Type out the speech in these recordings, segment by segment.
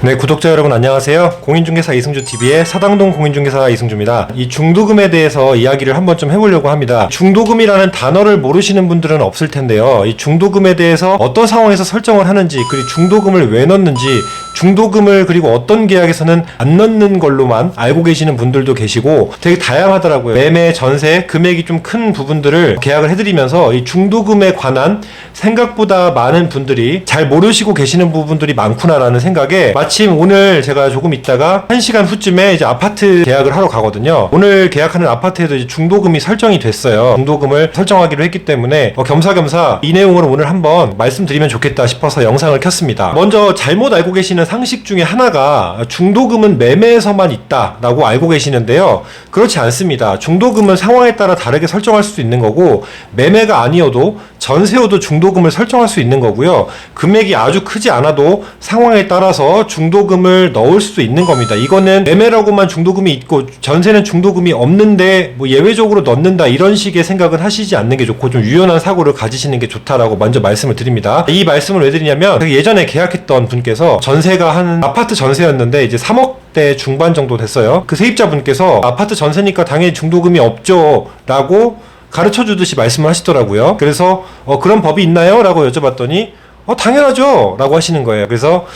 네, 구독자 여러분 안녕하세요. 공인중개사 이승주 TV의 사당동 공인중개사 이승주입니다. 이 중도금에 대해서 이야기를 한번 좀 해보려고 합니다. 중도금이라는 단어를 모르시는 분들은 없을 텐데요. 이 중도금에 대해서 어떤 상황에서 설정을 하는지, 그리고 중도금을 왜 넣는지, 중도금을 그리고 어떤 계약에서는 안 넣는 걸로만 알고 계시는 분들도 계시고 되게 다양하더라고요. 매매, 전세, 금액이 좀 큰 부분들을 계약을 해드리면서 이 중도금에 관한 생각보다 많은 분들이 잘 모르시고 계시는 부분들이 많구나라는 생각에 마침 오늘 제가 조금 있다가 1시간 후쯤에 이제 아파트 계약을 하러 가거든요. 오늘 계약하는 아파트에도 이제 중도금이 설정이 됐어요. 중도금을 설정하기로 했기 때문에 어, 겸사겸사 이 내용을 오늘 한번 말씀드리면 좋겠다 싶어서 영상을 켰습니다. 먼저 잘못 알고 계시는 상식 중에 하나가 중도금은 매매에서만 있다라고 알고 계시는데요. 그렇지 않습니다. 중도금은 상황에 따라 다르게 설정할 수도 있는 거고 매매가 아니어도 전세여도 중도금을 설정할 수 있는 거고요. 금액이 아주 크지 않아도 상황에 따라서 중 도금을 넣을 수도 있는 겁니다. 이거는 매매라고만 중도금이 있고 전세는 중도금이 없는데 뭐 예외적으로 넣는다 이런 식의 생각은 하시지 않는 게 좋고 좀 유연한 사고를 가지시는 게 좋다라고 먼저 말씀을 드립니다. 이 말씀을 왜 드리냐면 예전에 계약했던 분께서 전세가 한 아파트 전세였는데 이제 3억 대 중반 정도 됐어요. 그 세입자분께서 아파트 전세니까 당연히 중도금이 없죠 라고 가르쳐 주듯이 말씀을 하시더라고요. 그래서 어, 그런 법이 있나요? 라고 여쭤봤더니 어, 당연하죠. 라고 하시는 거예요. 그래서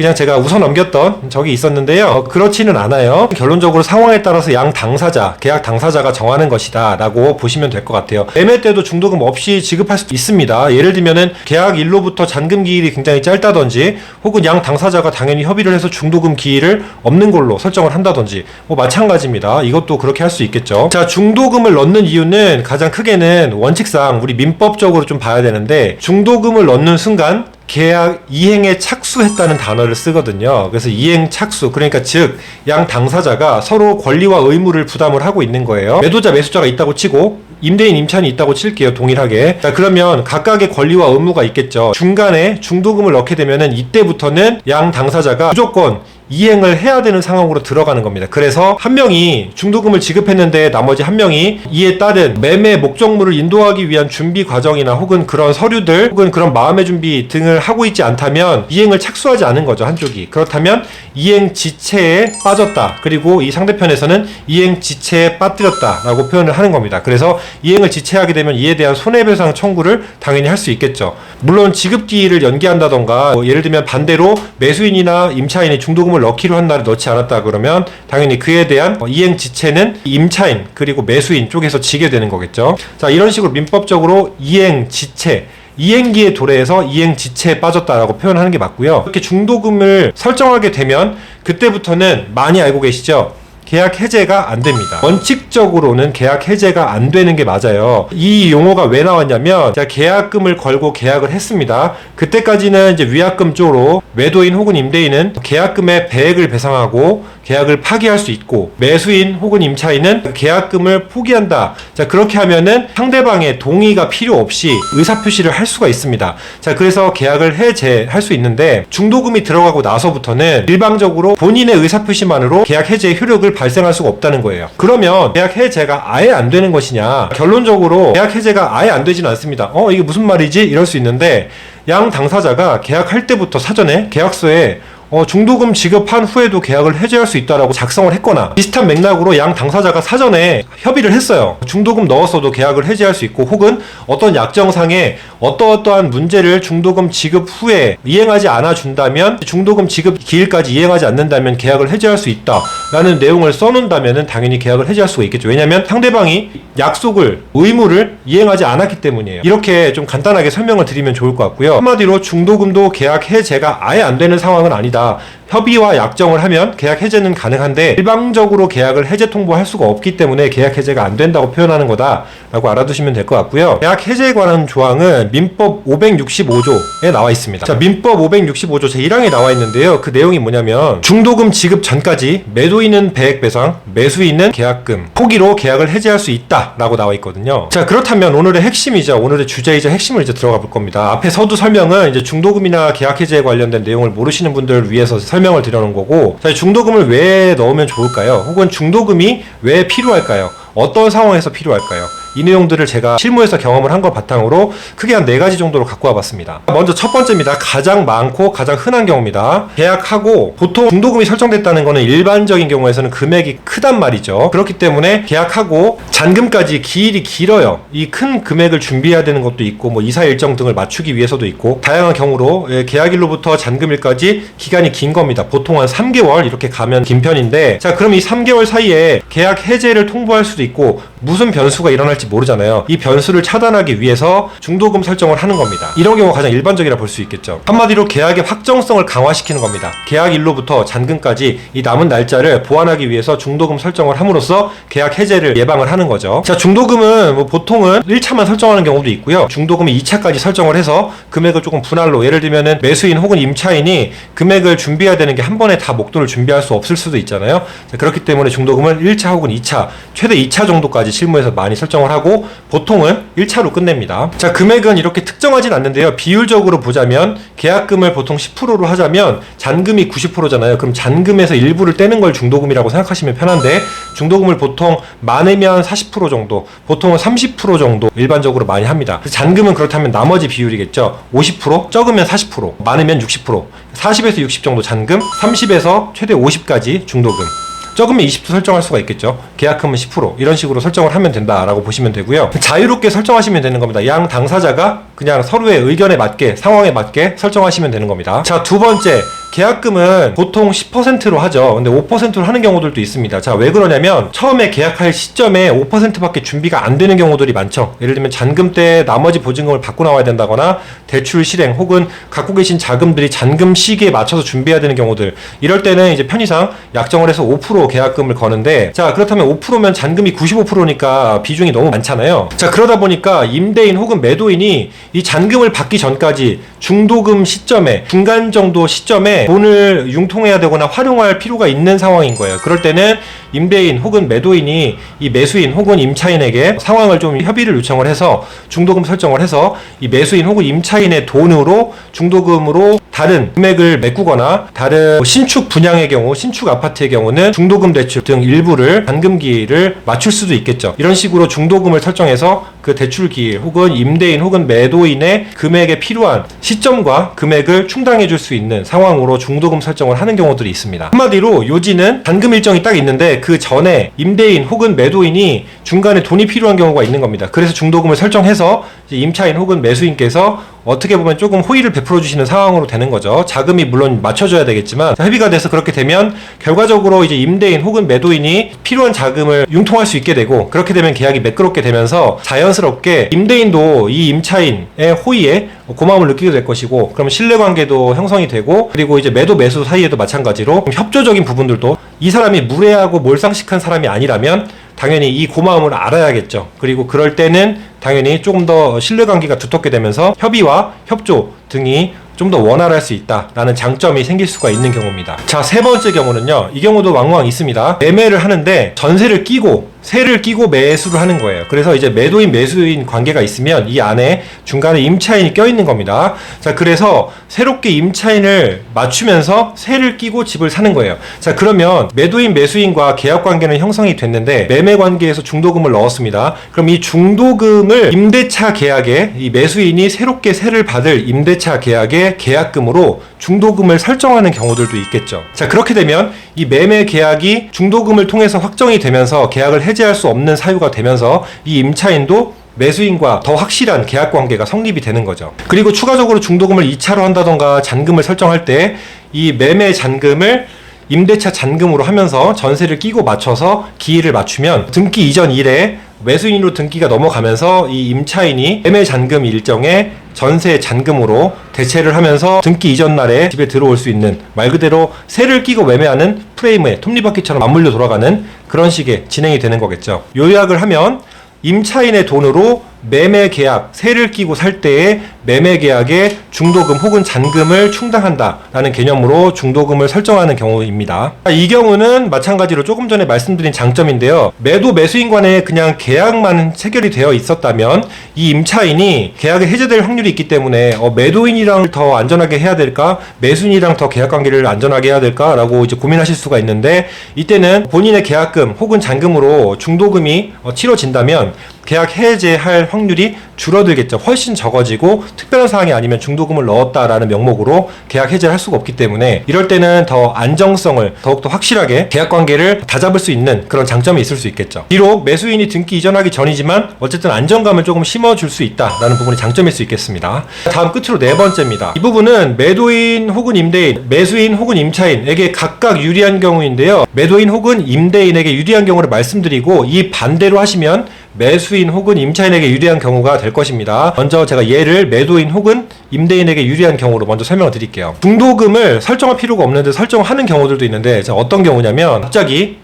그냥 제가 웃어 넘겼던 적이 있었는데요. 어, 그렇지는 않아요. 결론적으로 상황에 따라서 양 당사자, 계약 당사자가 정하는 것이다. 라고 보시면 될 것 같아요. 매매 때도 중도금 없이 지급할 수도 있습니다. 예를 들면은 계약 일로부터 잔금 기일이 굉장히 짧다든지 혹은 양 당사자가 당연히 협의를 해서 중도금 기일을 없는 걸로 설정을 한다든지 뭐 마찬가지입니다. 이것도 그렇게 할 수 있겠죠. 자, 중도금을 넣는 이유는 가장 크게는 원칙상 우리 민법적으로 좀 봐야 되는데 중도금을 넣는 순간 계약 이행에 착수했다는 단어를 쓰거든요. 그래서 이행 착수 그러니까 즉 양 당사자가 서로 권리와 의무를 부담을 하고 있는 거예요. 매도자 매수자가 있다고 치고 임대인 임차인이 있다고 칠게요. 동일하게. 자, 그러면 각각의 권리와 의무가 있겠죠. 중간에 중도금을 넣게 되면은 이때부터는 양 당사자가 무조건 이행을 해야 되는 상황으로 들어가는 겁니다. 그래서 한 명이 중도금을 지급했는데 나머지 한 명이 이에 따른 매매 목적물을 인도하기 위한 준비 과정이나 혹은 그런 서류들 혹은 그런 마음의 준비 등을 하고 있지 않다면 이행을 착수하지 않은 거죠. 한쪽이. 그렇다면 이행 지체에 빠졌다. 그리고 이 상대편에서는 이행 지체에 빠뜨렸다 라고 표현을 하는 겁니다. 그래서 이행을 지체하게 되면 이에 대한 손해배상 청구를 당연히 할 수 있겠죠. 물론 지급기일을 연기한다던가 뭐 예를 들면 반대로 매수인이나 임차인이 중도금을 넣기로 한 날에 넣지 않았다 그러면 당연히 그에 대한 어, 이행 지체는 임차인 그리고 매수인 쪽에서 지게 되는 거겠죠. 자 이런 식으로 민법적으로 이행 지체 이행기의 도래에서 이행 지체에 빠졌다라고 표현하는 게 맞고요. 이렇게 중도금을 설정하게 되면 그때부터는 많이 알고 계시죠? 계약 해제가 안 됩니다. 원칙적으로는 계약 해제가 안 되는 게 맞아요. 이 용어가 왜 나왔냐면 제가 계약금을 걸고 계약을 했습니다. 그때까지는 이제 위약금 쪽으로 매도인 혹은 임대인은 계약금의 배액을 배상하고 계약을 파기할 수 있고 매수인 혹은 임차인은 계약금을 포기한다. 자 그렇게 하면은 상대방의 동의가 필요 없이 의사 표시를 할 수가 있습니다. 자 그래서 계약을 해제할 수 있는데 중도금이 들어가고 나서부터는 일방적으로 본인의 의사 표시만으로 계약 해제의 효력을 발생할 수가 없다는 거예요. 그러면 계약 해제가 아예 안 되는 것이냐? 결론적으로 계약 해제가 아예 안 되지는 않습니다. 어 이게 무슨 말이지? 이럴 수 있는데 양 당사자가 계약할 때부터 사전에 계약서에 어, 중도금 지급한 후에도 계약을 해제할 수 있다라고 작성을 했거나 비슷한 맥락으로 양 당사자가 사전에 협의를 했어요. 중도금 넣었어도 계약을 해제할 수 있고 혹은 어떤 약정상에 어떠어떠한 문제를 중도금 지급 후에 이행하지 않아 준다면 중도금 지급 기일까지 이행하지 않는다면 계약을 해제할 수 있다라는 내용을 써놓는다면 당연히 계약을 해제할 수가 있겠죠. 왜냐하면 상대방이 약속을 의무를 이행하지 않았기 때문이에요. 이렇게 좀 간단하게 설명을 드리면 좋을 것 같고요. 한마디로 중도금도 계약 해제가 아예 안 되는 상황은 아니다. 협의와 약정을 하면 계약 해제는 가능한데 일방적으로 계약을 해제 통보할 수가 없기 때문에 계약 해제가 안 된다고 표현하는 거다라고 알아두시면 될 것 같고요. 계약 해제에 관한 조항은 민법 565조에 나와 있습니다. 자, 민법 565조 제1항에 나와 있는데요. 그 내용이 뭐냐면 중도금 지급 전까지 매도인은 배액 배상, 매수인은 계약금, 포기로 계약을 해제할 수 있다라고 나와 있거든요. 자, 그렇다면 오늘의 핵심이자 오늘의 주제이자 핵심을 이제 들어가 볼 겁니다. 앞에 서두 설명은 이제 중도금이나 계약 해제에 관련된 내용을 모르시는 분들 을 위해서 설명을 드려놓은 거고, 자, 중도금을 왜 넣으면 좋을까요? 혹은 중도금이 왜 필요할까요? 어떤 상황에서 필요할까요? 이 내용들을 제가 실무에서 경험을 한 걸 바탕으로 크게 한 네 가지 정도로 갖고 와봤습니다. 먼저 첫 번째입니다. 가장 많고 가장 흔한 경우입니다. 계약하고 보통 중도금이 설정됐다는 것은 일반적인 경우에서는 금액이 크단 말이죠. 그렇기 때문에 계약하고 잔금까지 기일이 길어요. 이 큰 금액을 준비해야 되는 것도 있고 뭐 이사 일정 등을 맞추기 위해서도 있고 다양한 경우로 예, 계약일로부터 잔금일까지 기간이 긴 겁니다. 보통 한 3개월 이렇게 가면 긴 편인데 자 그럼 이 3개월 사이에 계약 해제를 통보할 수도 있고 무슨 변수가 일어날지 모르잖아요. 이 변수를 차단하기 위해서 중도금 설정을 하는 겁니다. 이런 경우가 가장 일반적이라 볼 수 있겠죠. 한마디로 계약의 확정성을 강화시키는 겁니다. 계약일로부터 잔금까지 이 남은 날짜를 보완하기 위해서 중도금 설정을 함으로써 계약 해제를 예방을 하는 거죠. 자, 중도금은 뭐 보통은 1차만 설정하는 경우도 있고요. 중도금이 2차까지 설정을 해서 금액을 조금 분할로 예를 들면은 매수인 혹은 임차인이 금액을 준비해야 되는 게 한 번에 다 목돈을 준비할 수 없을 수도 있잖아요. 자, 그렇기 때문에 중도금은 1차 혹은 2차, 최대 2차 정도까 지 실무에서 많이 설정을 하고 보통은 1차로 끝냅니다. 자, 금액은 이렇게 특정하진 않는데요. 비율적으로 보자면 계약금을 보통 10%로 하자면 잔금이 90%잖아요. 그럼 잔금에서 일부를 떼는 걸 중도금이라고 생각하시면 편한데 중도금을 보통 많으면 40% 정도, 보통은 30% 정도 일반적으로 많이 합니다. 잔금은 그렇다면 나머지 비율이겠죠. 50%, 적으면 40%, 많으면 60%, 40에서 60 정도 잔금, 30에서 최대 50까지 중도금. 적으면 20도 설정할 수가 있겠죠. 계약금은 10% 이런 식으로 설정을 하면 된다라고 보시면 되고요. 자유롭게 설정하시면 되는 겁니다. 양 당사자가 그냥 서로의 의견에 맞게 상황에 맞게 설정하시면 되는 겁니다. 자, 두 번째 계약금은 보통 10%로 하죠. 근데 5%로 하는 경우들도 있습니다. 자, 왜 그러냐면 처음에 계약할 시점에 5%밖에 준비가 안 되는 경우들이 많죠. 예를 들면 잔금 때 나머지 보증금을 받고 나와야 된다거나 대출 실행 혹은 갖고 계신 자금들이 잔금 시기에 맞춰서 준비해야 되는 경우들. 이럴 때는 이제 편의상 약정을 해서 5% 계약금을 거는데 자, 그렇다면 5%면 잔금이 95%니까 비중이 너무 많잖아요. 자, 그러다 보니까 임대인 혹은 매도인이 이 잔금을 받기 전까지 중도금 시점에 중간 정도 시점에 돈을 융통해야 되거나 활용할 필요가 있는 상황인 거예요. 그럴 때는 임대인 혹은 매도인이 이 매수인 혹은 임차인에게 상황을 좀 협의를 요청을 해서 중도금 설정을 해서 이 매수인 혹은 임차인의 돈으로 중도금으로 다른 금액을 메꾸거나 다른 뭐 신축 분양의 경우 신축 아파트의 경우는 중도금 대출 등 일부를 잔금기를 맞출 수도 있겠죠. 이런 식으로 중도금을 설정해서 그 대출 기일 혹은 임대인 혹은 매도인의 금액에 필요한 시점과 금액을 충당해 줄 수 있는 상황으로 중도금 설정을 하는 경우들이 있습니다. 한마디로 요지는 잔금 일정이 딱 있는데 그 전에 임대인 혹은 매도인이 중간에 돈이 필요한 경우가 있는 겁니다. 그래서 중도금을 설정해서 임차인 혹은 매수인께서 어떻게 보면 조금 호의를 베풀어 주시는 상황으로 되는 거죠. 자금이 물론 맞춰줘야 되겠지만 협의가 돼서 그렇게 되면 결과적으로 이제 임대인 혹은 매도인이 필요한 자금을 융통할 수 있게 되고 그렇게 되면 계약이 매끄럽게 되면서 자연스럽게 임대인도 이 임차인의 호의에 고마움을 느끼게 될 것이고 그럼 신뢰관계도 형성이 되고 그리고 이제 매도 매수 사이에도 마찬가지로 협조적인 부분들도 이 사람이 무례하고 몰상식한 사람이 아니라면 당연히 이 고마움을 알아야겠죠. 그리고 그럴 때는 당연히 조금 더 신뢰관계가 두텁게 되면서 협의와 협조 등이 좀 더 원활할 수 있다라는 장점이 생길 수가 있는 경우입니다. 자, 세 번째 경우는요. 이 경우도 왕왕 있습니다. 매매를 하는데 전세를 끼고 세를 끼고 매수를 하는 거예요. 그래서 이제 매도인 매수인 관계가 있으면 이 안에 중간에 임차인이 껴 있는 겁니다. 자, 그래서 새롭게 임차인을 맞추면서 세를 끼고 집을 사는 거예요. 자, 그러면 매도인 매수인과 계약 관계는 형성이 됐는데 매매 관계에서 중도금을 넣었습니다. 그럼 이 중도금을 임대차 계약에 이 매수인이 새롭게 세를 받을 임대차 계약 의 계약금으로 중도금을 설정하는 경우들도 있겠죠. 자, 그렇게 되면 이 매매 계약이 중도금을 통해서 확정이 되면서 계약을 해지할 수 없는 사유가 되면서 이 임차인도 매수인과 더 확실한 계약 관계가 성립이 되는 거죠. 그리고 추가적으로 중도금을 2차로 한다던가 잔금을 설정할 때 이 매매 잔금을 임대차 잔금으로 하면서 전세를 끼고 맞춰서 기일을 맞추면 등기 이전 일에 매수인으로 등기가 넘어가면서 이 임차인이 매매 잔금 일정에 전세 잔금으로 대체를 하면서 등기 이전 날에 집에 들어올 수 있는 말 그대로 세를 끼고 매매하는 프레임에 톱니바퀴처럼 맞물려 돌아가는 그런 식의 진행이 되는 거겠죠. 요약을 하면 임차인의 돈으로 매매 계약, 세를 끼고 살 때의 매매 계약에 중도금 혹은 잔금을 충당한다라는 개념으로 중도금을 설정하는 경우입니다. 이 경우는 마찬가지로 조금 전에 말씀드린 장점인데요. 매도 매수인 간에 그냥 계약만 체결이 되어 있었다면 이 임차인이 계약이 해제될 확률이 있기 때문에 어, 매도인이랑 더 안전하게 해야 될까, 매수인이랑 더 계약 관계를 안전하게 해야 될까라고 이제 고민하실 수가 있는데 이때는 본인의 계약금 혹은 잔금으로 중도금이 어, 치러진다면 계약 해제할 확률이 줄어들겠죠. 훨씬 적어지고 특별한 사항이 아니면 중도금을 넣었다라는 명목으로 계약 해제를 할 수가 없기 때문에 이럴 때는 더 안정성을 더욱더 확실하게 계약 관계를 다잡을 수 있는 그런 장점이 있을 수 있겠죠. 비록 매수인이 등기 이전하기 전이지만 어쨌든 안정감을 조금 심어줄 수 있다라는 부분이 장점일 수 있겠습니다. 다음 끝으로 네 번째입니다. 이 부분은 매도인 혹은 임대인, 매수인 혹은 임차인에게 각각 유리한 경우인데요. 매도인 혹은 임대인에게 유리한 경우를 말씀드리고 이 반대로 하시면 매수인 혹은 임차인에게 유리한 경우가 될 것입니다. 먼저 제가 예를 매도인 혹은 임대인에게 유리한 경우로 먼저 설명을 드릴게요. 중도금을 설정할 필요가 없는데 설정하는 경우들도 있는데 자, 어떤 경우냐면 갑자기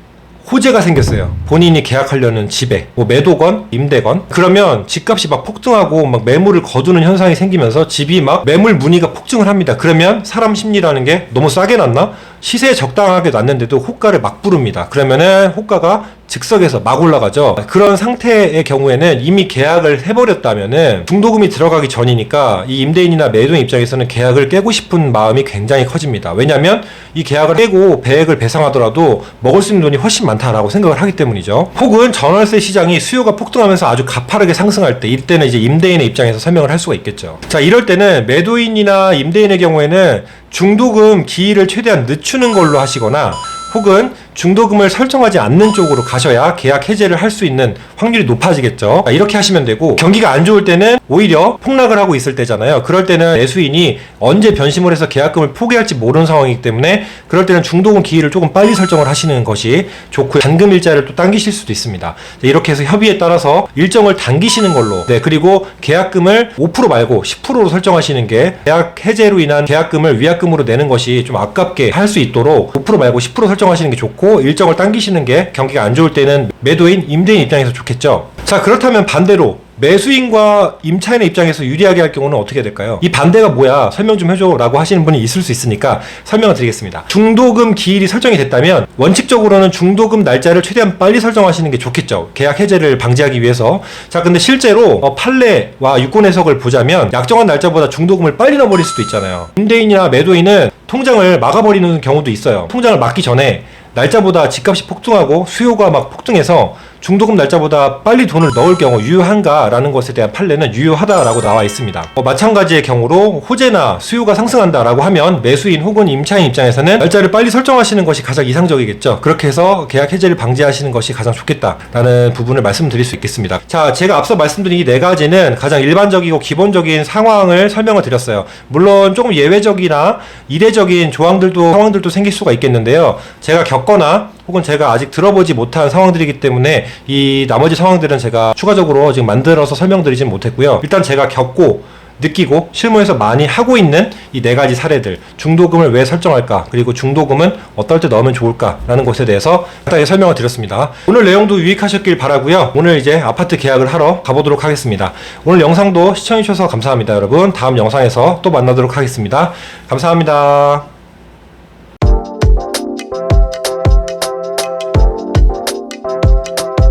호재가 생겼어요. 본인이 계약하려는 집에 뭐 매도건 임대건 그러면 집값이 막 폭등하고 막 매물을 거두는 현상이 생기면서 집이 막 매물 문의가 폭증을 합니다. 그러면 사람 심리라는 게 너무 싸게 났나? 시세에 적당하게 났는데도 호가를 막 부릅니다. 그러면은 호가가 즉석에서 막 올라가죠. 그런 상태의 경우에는 이미 계약을 해버렸다면은 중도금이 들어가기 전이니까 이 임대인이나 매도인 입장에서는 계약을 깨고 싶은 마음이 굉장히 커집니다. 왜냐하면 이 계약을 깨고 배액을 배상하더라도 먹을 수 있는 돈이 훨씬 많다라고 생각을 하기 때문이죠. 혹은 전월세 시장이 수요가 폭등하면서 아주 가파르게 상승할 때 이때는 이제 임대인의 입장에서 설명을 할 수가 있겠죠. 자 이럴 때는 매도인이나 임대인의 경우에는 중도금 기일을 최대한 늦 추는 걸로 하시거나 혹은 중도금을 설정하지 않는 쪽으로 가셔야 계약 해제를 할 수 있는 확률이 높아지겠죠. 자, 이렇게 하시면 되고 경기가 안 좋을 때는 오히려 폭락을 하고 있을 때잖아요. 그럴 때는 매수인이 언제 변심을 해서 계약금을 포기할지 모르는 상황이기 때문에 그럴 때는 중도금 기일을 조금 빨리 설정을 하시는 것이 좋고 잔금 일자를 또 당기실 수도 있습니다. 자, 이렇게 해서 협의에 따라서 일정을 당기시는 걸로 네 그리고 계약금을 5% 말고 10%로 설정하시는 게 계약 해제로 인한 계약금을 위약금으로 내는 것이 좀 아깝게 할 수 있도록 5% 말고 10% 설정 하시는 게 좋고 일정을 당기시는 게 경기가 안 좋을 때는 매도인 임대인 입장에서 좋겠죠. 자 그렇다면 반대로 매수인과 임차인의 입장에서 유리하게 할 경우는 어떻게 될까요? 이 반대가 뭐야? 설명 좀 해줘 라고 하시는 분이 있을 수 있으니까 설명을 드리겠습니다. 중도금 기일이 설정이 됐다면 원칙적으로는 중도금 날짜를 최대한 빨리 설정하시는 게 좋겠죠. 계약 해제를 방지하기 위해서. 자, 근데 실제로 어, 판례와 유권 해석을 보자면 약정한 날짜보다 중도금을 빨리 넣어버릴 수도 있잖아요. 임대인이나 매도인은 통장을 막아버리는 경우도 있어요. 통장을 막기 전에 날짜보다 집값이 폭등하고 수요가 막 폭등해서 중도금 날짜보다 빨리 돈을 넣을 경우 유효한가라는 것에 대한 판례는 유효하다라고 나와 있습니다. 어, 마찬가지의 경우로 호재나 수요가 상승한다라고 하면 매수인 혹은 임차인 입장에서는 날짜를 빨리 설정하시는 것이 가장 이상적이겠죠. 그렇게 해서 계약 해제를 방지하시는 것이 가장 좋겠다라는 부분을 말씀드릴 수 있겠습니다. 자, 제가 앞서 말씀드린 이 네 가지는 가장 일반적이고 기본적인 상황을 설명을 드렸어요. 물론 조금 예외적이나 이례적인 조항들도 상황들도 생길 수가 있겠는데요. 제가 겪거나 혹은 제가 아직 들어보지 못한 상황들이기 때문에 이 나머지 상황들은 제가 추가적으로 지금 만들어서 설명드리진 못했고요. 일단 제가 겪고 느끼고 실무에서 많이 하고 있는 이 네 가지 사례들 중도금을 왜 설정할까 그리고 중도금은 어떨 때 넣으면 좋을까라는 것에 대해서 간단히 설명을 드렸습니다. 오늘 내용도 유익하셨길 바라고요. 오늘 이제 아파트 계약을 하러 가보도록 하겠습니다. 오늘 영상도 시청해 주셔서 감사합니다 여러분. 다음 영상에서 또 만나도록 하겠습니다. 감사합니다